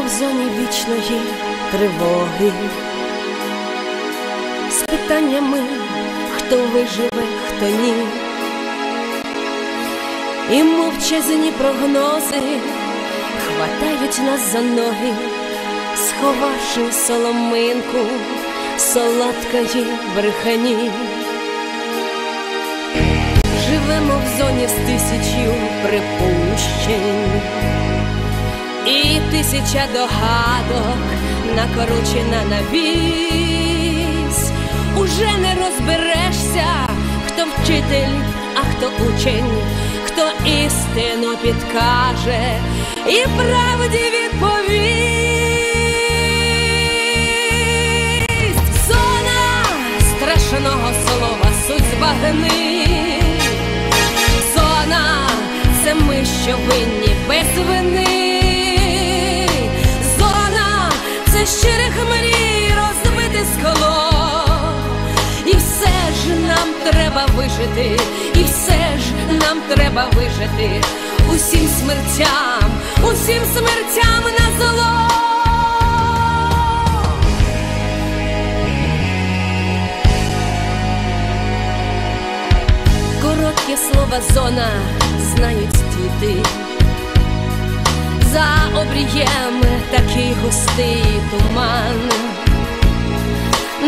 в зоні вічної тривоги, з питаннями, хто виживе, хто ні, і мовчазні прогнози хватають нас за ноги, сховавши соломинку солодкої брехані. Живемо в зоні з тисячів припущень і тисяча догадок накорочена на вісь. Уже не розберешся, хто вчитель, а хто учень, хто істину підкаже і правді відповість. Зона страшного слова суть збагни. Вижити, і все ж нам треба вижити усім смертям, усім смертям на зло. Короткі слова зона знають діти. За обрієм такий густий туман.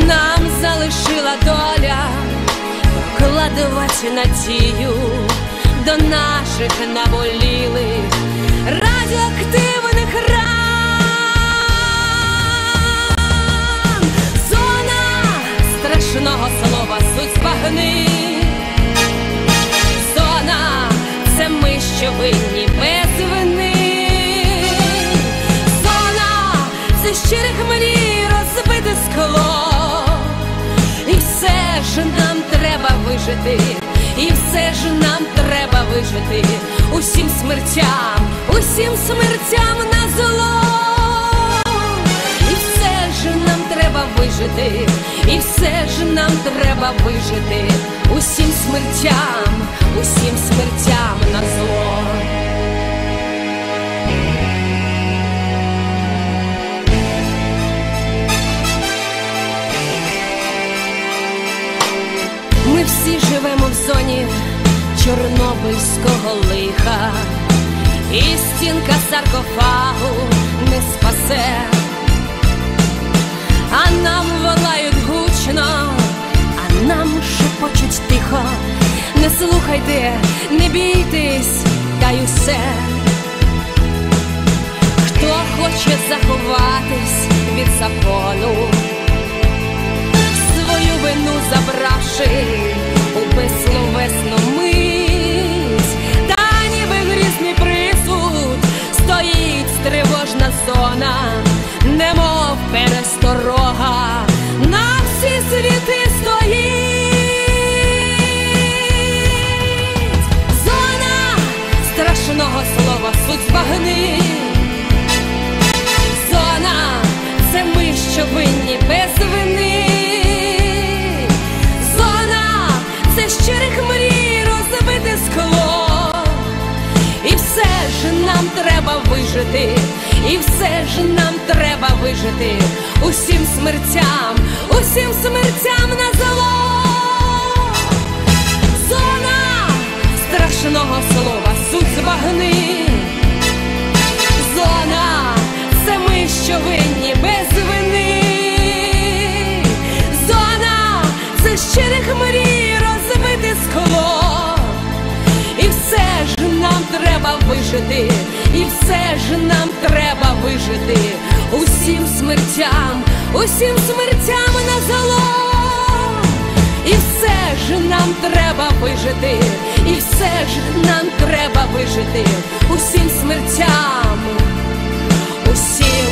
Нам залишила доля прокладувати надію до наших наболілих радіоактивних ран. Зона страшного слова суть збагни. Зона це ми, що винні нам треба вижити, і все ж нам треба вижити усім смертям, усім смертям на зло. І все ж нам треба вижити, і все ж нам треба вижити усім смертям, усім смертям на зло. Всі живемо в зоні чорнобильського лиха, і стінка саркофагу не спасе, а нам волають гучно, а нам шепочуть тихо. Не слухайте, не бійтесь, та й усе. Хто хоче заховатись від закону, свою вину забравши вижити, і все ж нам треба вижити усім смертям, усім смертям на зло. Зона страшного слова суть збагни. Зона це ми, що винні без вини. Зона це щирих мрій розбите скло. І все ж нам треба вижити, і все же нам треба вижити усім смертям, усім смертям на залом, і все ж нам треба вижити, і все ж нам треба вижити усім смертям, усім.